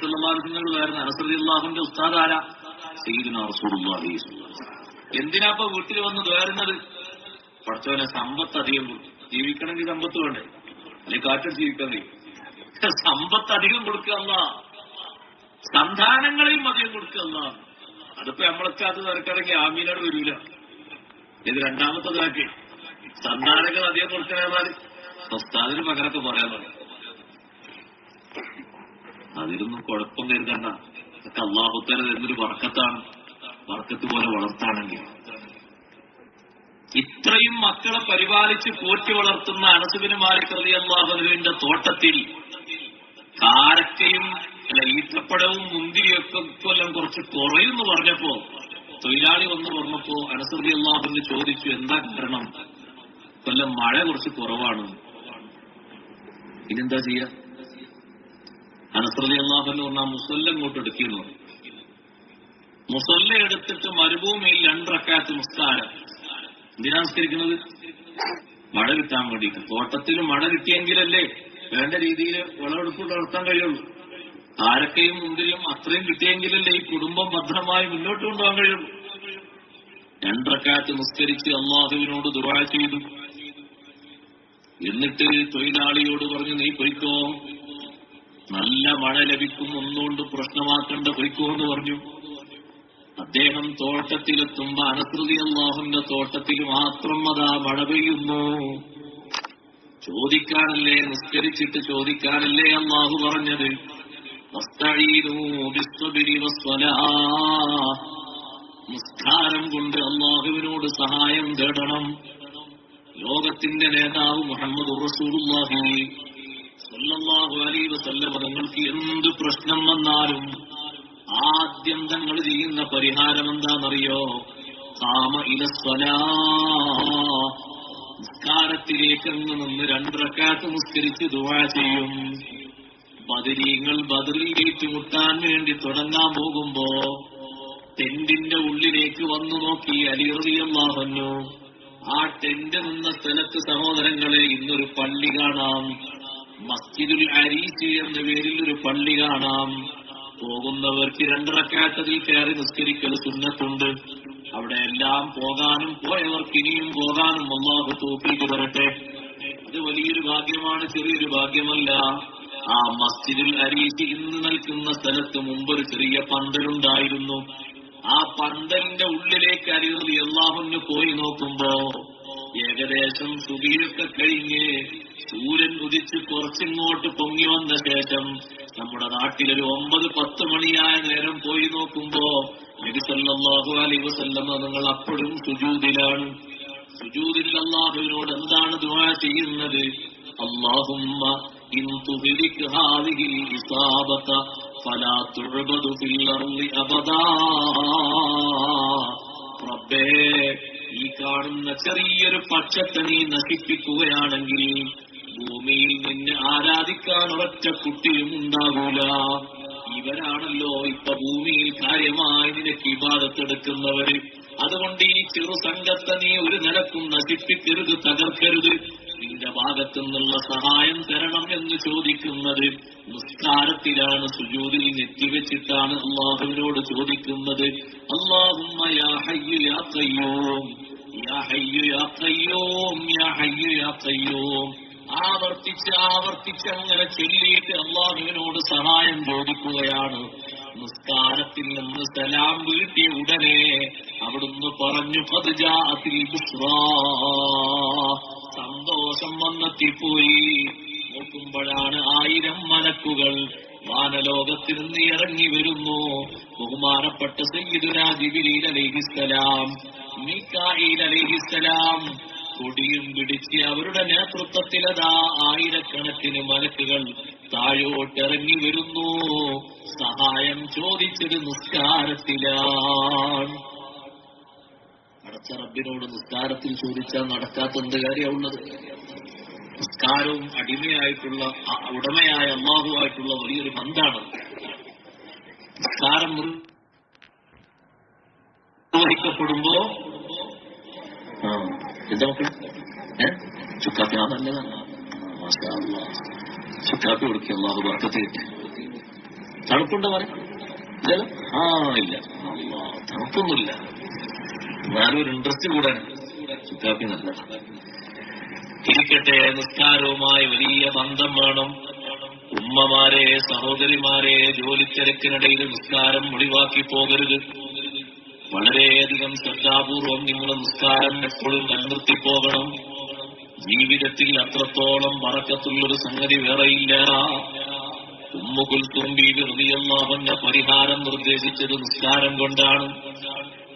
സല്ലാസ്ങ്ങൾ വരുന്ന അനസറി അള്ളാഹുന്റെ ഉസ്താദ് ആരാ സയ്യിദുന റസൂലുള്ളാഹി എന്തിനാപ്പ വീട്ടിൽ വന്ന് വേറുന്നത്? പഠിച്ചവനെ സമ്പത്ത് അധികം ജീവിക്കണമെങ്കിൽ സമ്പത്ത് വേണ്ടേ? അല്ലെങ്കിൽ കാറ്റിൽ കഴിയും. സമ്പത്ത് അധികം കൊടുക്കുക സന്താനങ്ങളെയും അധികം കൊടുക്കുക അതിപ്പോ നമ്മളൊക്കെ അത് തിരക്കിടങ്ങി ആമീനോട് വരൂല. ഇത് രണ്ടാമത്തെ കാറ്റ് സന്താനങ്ങൾ അധികം കൊടുക്കണമെന്നാൽ ഉസ്താദിന് പകരമൊക്കെ പറയാൻ തുടങ്ങി. അതിലൊന്നും കുഴപ്പം കരുതണ്ട. അതൊക്കെ അള്ളാഹുത്തര എന്നൊരു വർക്കത്താണ്. വർക്കത്ത് പോലെ വളർത്താണെങ്കിൽ ഇത്രയും മക്കളെ പരിപാലിച്ച് പോറ്റി വളർത്തുന്ന അനസുബിന് മാലിക് റലി അള്ളാഹുവിന്റെ തോട്ടത്തിൽ കാരക്കയും അല്ല ഈത്തപ്പഴവും മുന്തിരിയൊക്കെ കൊല്ലം കുറച്ച് കുറയുമെന്ന് പറഞ്ഞപ്പോ തൊഴിലാളി വന്ന് പറഞ്ഞപ്പോ അനസറി അള്ളാഹുവിന് ചോദിച്ചു എന്താ കാരണം? കൊല്ലം മഴ കുറച്ച് കുറവാണ്. ഇനിന്താ ചെയ്യാ? അനസറി അള്ളാഹുന്ന് പറഞ്ഞാൽ മുസല്ല ഇങ്ങോട്ട് എടുക്കുന്നു പറഞ്ഞു. മുസല്ല എടുത്തിട്ട് മരുഭൂമിയിൽ രണ്ടറക്കാത്ത നിസ്കാരം. എന്തിനാ നമസ്കരിക്കുന്നത് മഴ കിട്ടാൻ വേണ്ടിയിട്ട്. തോട്ടത്തിൽ മഴ കിട്ടിയെങ്കിലല്ലേ വേണ്ട രീതിയിൽ വിളവെടുപ്പ് നടത്താൻ കഴിയുള്ളൂ. ആരൊക്കെയും മുന്തിരിയും അത്രയും കിട്ടിയെങ്കിലല്ലേ ഈ കുടുംബം ഭദ്രമായി മുന്നോട്ട് കൊണ്ടുപോകാൻ കഴിയുള്ളൂ. രണ്ടറക്കാറ്റ് നിസ്കരിച്ച് അള്ളാഹുവിനോട് ദുരാ ചെയ്തു. എന്നിട്ട് തൊഴിലാളിയോട് പറഞ്ഞു നീ പൊയ്ക്കോ. നല്ല മഴ ലഭിക്കും ഒന്നുകൊണ്ട് പ്രശ്നമാക്കേണ്ട പൊയ്ക്കോ എന്ന് പറഞ്ഞു. അദ്ദേഹം തോട്ടത്തിലെത്തുമ്പോ അനുസൃതി അള്ളാഹുന്റെ തോട്ടത്തിൽ മാത്രം അതാ മഴ പെയ്യുന്നു. ചോദിക്കാനല്ലേ നിസ്കരിച്ചിട്ട് ചോദിക്കാനല്ലേ അള്ളാഹു പറഞ്ഞത്. നിസ്കാരം കൊണ്ട് അള്ളാഹുവിനോട് സഹായം തേടണം. ലോകത്തിന്റെ നേതാവ് മുഹമ്മദ് റസൂലുള്ളാഹി തങ്ങൾക്ക് എന്ത് പ്രശ്നം വന്നാലും ആദ്യം തങ്ങൾ ചെയ്യുന്ന പരിഹാരം എന്താണെന്നറിയോ? കാമ ഇലസ്വലാ നിസ്കാരത്തിലേക്ക് അങ്ങ് നിന്ന് രണ്ടരക്കാത്ത് നിസ്കരിച്ച് ദുവാ ചെയ്യും. ബദരീങ്ങൾ ബദറിൽ ഏറ്റുമുട്ടാൻ വേണ്ടി തുടങ്ങാൻ പോകുമ്പോ ടെന്റിന്റെ ഉള്ളിലേക്ക് വന്നു നോക്കി അലിറിയല്ലാഹന്നു ആ ടെന്റ് നിന്ന സ്ഥലത്ത് സഹോദരങ്ങളെ ഇന്നൊരു പള്ളി കാണാം. മസ്ജിദുൽ അരീസി എന്ന പേരിൽ ഒരു പള്ളി കാണാം. പോകുന്നവർക്ക് രണ്ടിറക്കാത്തതിൽ കയറി നിസ്കരിക്കൽ സുന്നത്തുണ്ട്. അവിടെ എല്ലാം പോകാനും പോയവർക്ക് ഇനിയും പോകാനും അള്ളാഹു തോപ്പിക്ക് തരട്ടെ. അത് വലിയൊരു ഭാഗ്യമാണ് ചെറിയൊരു ഭാഗ്യമല്ല. ആ മസ്ജിദുൽ അരീസി ഇന്ന് നിൽക്കുന്ന സ്ഥലത്ത് മുമ്പ് ഒരു ചെറിയ പന്തലുണ്ടായിരുന്നു. ആ പന്തലിന്റെ ഉള്ളിലേക്ക് അരിയറി അള്ളാഹുന്ന് പോയി നോക്കുമ്പോ ഏകദേശം സുഖിയൊക്കെ കഴിഞ്ഞ് സൂര്യൻ ഉദിച്ച് കുറച്ചിങ്ങോട്ട് പൊങ്ങി വന്ന ശേഷം നമ്മുടെ നാട്ടിലൊരു ഒമ്പത് പത്ത് മണിയായ നേരം പോയി നോക്കുമ്പോ നബി സല്ലല്ലാഹു അലൈഹി വസല്ലമ നിങ്ങൾ അപ്പോഴും സുജൂതിലാണ്. സുജൂദിൽ അള്ളാഹുവിനോട് എന്താണ് ദുആ ചെയ്യുന്നത്? അള്ളാഹുമ്മ റബ്ബേ ഈ കാണുന്ന ചെറിയൊരു പക്ഷത്തെ നീ നശിപ്പിക്കുകയാണെങ്കിൽ ഭൂമിയിൽ നിന്നെ ആരാധിക്കാൻ ഒരൊറ്റ കുട്ടിയും ഉണ്ടാകൂല. ഇവരാണല്ലോ ഇപ്പൊ ഭൂമിയിൽ കാര്യമായി നിനക്ക് ഇബാദത്തെടുക്കുന്നവര്. അതുകൊണ്ട് ഈ ചെറു സംഘത്തെ നീ ഒരു നിലക്കും നശിപ്പിക്കരുത് തകർക്കരുത്. നിന്റെ ഭാഗത്തു നിന്നുള്ള സഹായം തരണം എന്ന് ചോദിക്കുന്നത് നിസ്കാരത്തിലാണ് സുജൂതിൽ നെറ്റിവെച്ചിട്ടാണ് അള്ളാഹുവിനോട് ചോദിക്കുന്നത്. അള്ളാഹുമ്മ യാ ഹയ്യു യാ യാ ഹയ്യു യാ യാ യാ ആവർത്തിച്ച് ആവർത്തിച്ച് അങ്ങനെ ചൊല്ലിയിട്ട് അള്ളാഹുവിനോട് സഹായം ചോദിക്കുകയാണ്. നിസ്കാരത്തിൽ നിന്ന് സലാം വീട്ടിയ ഉടനെ അവിടുന്ന് പറഞ്ഞു പതിജാത്തിൽ സന്തോഷം വന്നെത്തിപ്പോയി. നോക്കുമ്പോഴാണ് ആയിരം മലക്കുകൾ വാനലോകത്തിൽ നിന്ന് ഇറങ്ങി വരുന്നു. ബഹുമാനപ്പെട്ട സയ്യിദുനാ ജിബിലീൽ കൊടിയും പിടിച്ച് അവരുടെ നേതൃത്വത്തിലതാ ആയിരക്കണക്കിന് മലക്കുകൾ താഴോട്ടിറങ്ങി വരുന്നു. സഹായം ചോദിച്ചത് നിസ്കാരത്തിലാണ്. അടച്ച റബ്ബിനോട് നിസ്കാരത്തിൽ ചോദിച്ചാൽ നടക്കാത്ത എന്ത് കാര്യമുള്ളത് നിസ്കാരവും അടിമയായിട്ടുള്ള ഉടമയായ അമ്മാവുമായിട്ടുള്ള വലിയൊരു ബന്ധാണ് നിസ്കാരം നിർവഹിക്കപ്പെടുമ്പോ ആ എന്താ മക്കൾ ഏ ചുക്കാപ്പി ആ നല്ലതാണ്. ചുക്കാപ്പി കൊടുക്കുക അള്ളാഹു വർക്കത്ത് കിട്ടി തണുപ്പുണ്ടോ പറയാം ആ ഇല്ല തണുപ്പൊന്നുമില്ല എന്നാലും ഇൻട്രസ്റ്റ് കൂടാണ് ചുക്കാപ്പി നല്ലതാണ് ഇരിക്കട്ടെ നിസ്കാരവുമായി വലിയ ബന്ധം വേണം. ഉമ്മമാരെ സഹോദരിമാരെ ജോലിത്തിരക്കിനിടയിൽ നിസ്കാരം ഒഴിവാക്കി പോകരുത്. വളരെയധികം ശ്രദ്ധാപൂർവം നിങ്ങളുടെ നിസ്കാരം എപ്പോഴും നിലനിർത്തിപ്പോകണം ജീവിതത്തിൽ അത്രത്തോളം മറക്കത്തുള്ളൊരു സംഗതി വേറെയില്ല. ഉമ്മുകുൽത്തും തുമ്പി ഹൃദയമാവന്റെ പരിഹാരം നിർദ്ദേശിച്ചത് നിസ്കാരം കൊണ്ടാണ്.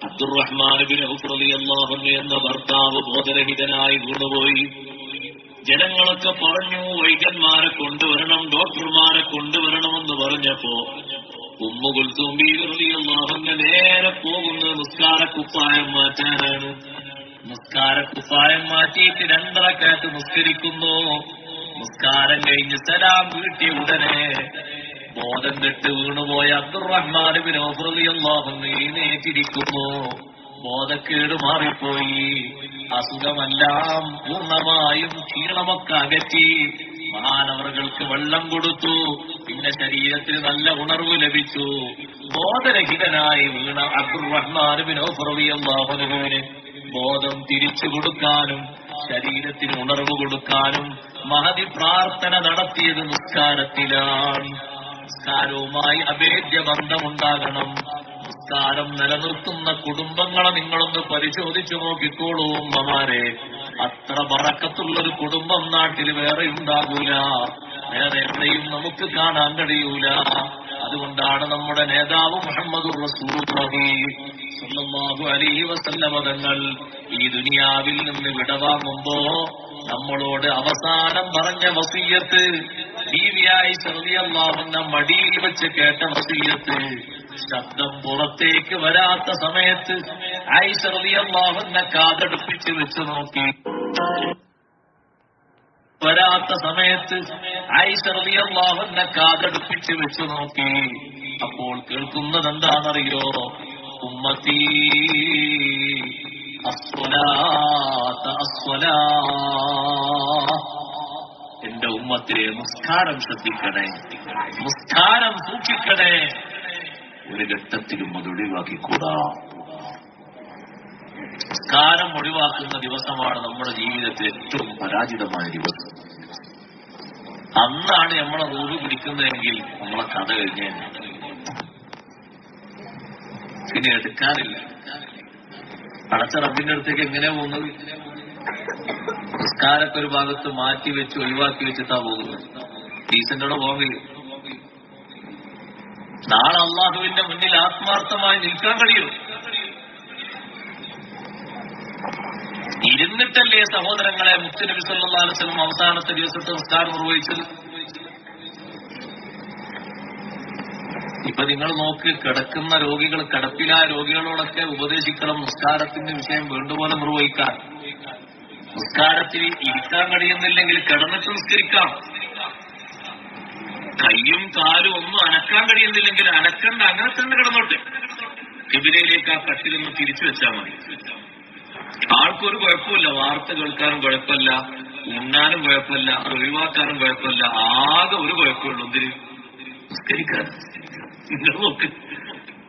അബ്ദുറഹ്മാൻ ബിൻ ഔഫ് റളിയല്ലാഹു എന്ന ഭർത്താവ് ബോധരഹിതനായി വീണുപോയി. ജനങ്ങളൊക്കെ പറഞ്ഞു വൈദ്യന്മാരെ കൊണ്ടുവരണം ഡോക്ടർമാരെ കൊണ്ടുവരണമെന്ന് പറഞ്ഞപ്പോ ഉമ്മുകുൽത്തും ബീവി റളിയല്ലാഹുവിന്റെ നേരെ പോകുന്നത് നിസ്കാര കുപ്പായം മാറ്റാനാണ്. നിസ്കാര കുപ്പായം മാറ്റിയിട്ട് രണ്ടറക്കാറ്റ് നിസ്കരിക്കുന്നു. നിസ്കാരം കഴിഞ്ഞ് സലാം വീട്ടിയ ഉടനെ ബോധം കെട്ട് വീണുപോയ അബ്ദുറഹ്മാൻ അൻഹു എഴുന്നേറ്റിരിക്കുന്നു ബോധക്കേട് മാറിപ്പോയി. അസുഖമെല്ലാം പൂർണമായും ക്ഷീണമൊക്കെ അകറ്റി. മഹാനവറുകൾക്ക് വെള്ളം കൊടുത്തു. പിന്നെ ശരീരത്തിന് നല്ല ഉണർവ് ലഭിച്ചു. ബോധരഹിതനായി വീണ റളിയല്ലാഹു ബോധം തിരിച്ചു കൊടുക്കാനും ശരീരത്തിന് ഉണർവ് കൊടുക്കാനും മഹതി പ്രാർത്ഥന നടത്തിയത് നിസ്കാരത്തിലാണ്. നിസ്കാരവുമായി അഭേദ്യ ബന്ധമുണ്ടാകണം. നിസ്കാരം നിലനിർത്തുന്ന കുടുംബങ്ങളെ നിങ്ങളൊന്ന് പരിശോധിച്ചു നോക്കിക്കോളൂ ഉമ്മമാരെ. അത്ര പറക്കത്തുള്ളൊരു കുടുംബം നാട്ടിൽ വേറെ ഉണ്ടാകൂല. വേറെ എവിടെയും നമുക്ക് കാണാൻ കഴിയൂല. അതുകൊണ്ടാണ് നമ്മുടെ നേതാവ് മുഹമ്മദ് സല്ലല്ലാഹു അലൈഹി വസല്ലമ തങ്ങൾ ഈ ദുനിയാവിൽ നിന്ന് വിടവാങ്ങുമ്പോ നമ്മളോട് അവസാനം പറഞ്ഞ വസീയത്ത് ബീവിയായി ചെറിയല്ലാവുന്ന മടിയിൽ വെച്ച് കേട്ട വസീയത്ത് ശബ്ദം പുറത്തേക്ക് വരാത്ത സമയത്ത് ഐ ചെറിയല്ലാവുന്ന കാതടുപ്പിച്ച് വെച്ച് നോക്കി. വരാത്ത സമയത്ത് ഐശ്വറിയല്ലാഹുന്ന കാതടുപ്പിച്ച് വെച്ച് നോക്കി. അപ്പോൾ കേൾക്കുന്നത് എന്താണെന്നറിയോ? ഉമ്മത്തി എന്റെ ഉമ്മത്തിലെ നിസ്കാരം ശ്രദ്ധിക്കണേ. നിസ്കാരം സൂക്ഷിക്കണേ. ഒരു ഘട്ടത്തിലും അത് ഒഴിവാക്കിക്കൂടാ. നിസ്കാരം ഒഴിവാക്കുന്ന ദിവസമാണ് നമ്മുടെ ജീവിതത്തിൽ ഏറ്റവും പരാജിതമായ ദിവസം. അന്നാണ് നമ്മളെ റൂപ് പിടിക്കുന്നതെങ്കിൽ നമ്മളെ കഥ കഴിഞ്ഞേ പിന്നെ എടുക്കാറില്ല അടച്ച റബ്ബിന്റെ അടുത്തേക്ക് എങ്ങനെ പോകുന്നത്? നിസ്കാരൊക്കെ ഒരു ഭാഗത്ത് മാറ്റി വെച്ച് ഒഴിവാക്കി വെച്ചിട്ടാ പോകുന്നത്. ഡീസന്റോടെ പോകില്ല നാളെ അള്ളാഹുവിന്റെ മുന്നിൽ ആത്മാർത്ഥമായി നിൽക്കാൻ കഴിയും. ഇരുന്നിട്ടല്ലേ സഹോദരങ്ങളെ മുക്തി അലൈഹി വസല്ലം അവസാനത്തെ ദിവസത്തെ നിസ്കാരം നിർവഹിച്ചത്? ഇപ്പൊ നിങ്ങൾ നോക്ക് കിടക്കുന്ന രോഗികൾ കിടപ്പിലാ രോഗികളോടൊക്കെ ഉപദേശിക്കണം നിസ്കാരത്തിന്റെ വിഷയം വേണ്ടുപോലെ നിർവഹിക്കാൻ. നിസ്കാരത്തിൽ ഇരിക്കാൻ കഴിയുന്നില്ലെങ്കിൽ കിടന്നിട്ട് നിസ്കരിക്കാം. കയ്യും കാലും ഒന്നും അനക്കാൻ കഴിയുന്നില്ലെങ്കിൽ അനക്കണ്ട അങ്ങനെ തന്നെ കിടന്നോട്ടെ. കിബിലയിലേക്ക് ആ കട്ടിലൊന്ന് തിരിച്ചു വെച്ചാൽ മതി. ആൾക്കൊരു കുഴപ്പമില്ല. വാർത്ത കേൾക്കാനും കുഴപ്പമില്ല. ഉണ്ണാനും കുഴപ്പമില്ല. ഒഴിവാക്കാനും കുഴപ്പമില്ല. ആകെ ഒരു കുഴപ്പമുള്ളൂ. എന്തിന്? നിസ്കരിക്കാൻ. നോക്ക്.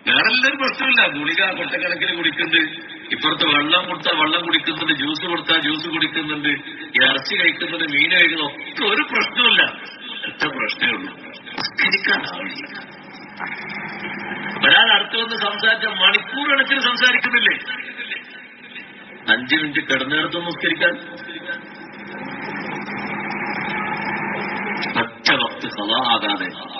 വേറെ എല്ലാവരും പ്രശ്നമില്ല. ഗുളിക കൊട്ടക്കണക്കിന് കുടിക്കുന്നുണ്ട്. ഇപ്പുറത്ത് വെള്ളം കൊടുത്താൽ വെള്ളം കുടിക്കുന്നുണ്ട്. ജ്യൂസ് കൊടുത്താൽ ജ്യൂസ് കുടിക്കുന്നുണ്ട്. ഇറച്ചി കഴിക്കുന്നുണ്ട്. മീൻ കഴിക്കുന്നു. ഒക്കെ ഒരു പ്രശ്നമില്ല എത്ര പ്രശ്നമേ ഉള്ളൂ. നിസ്കരിക്കാനാവില്ല ഒരാൾ അടുത്ത് വന്ന് സംസാരിച്ച മണിക്കൂർ കണക്കിന് സംസാരിക്കുന്നില്ലേ? അഞ്ചു മിനിറ്റ് കിടന്നിടത്ത് നിസ്കരിക്കാൻ. ഒറ്റ വക്ത് സദാ ആകാതെ.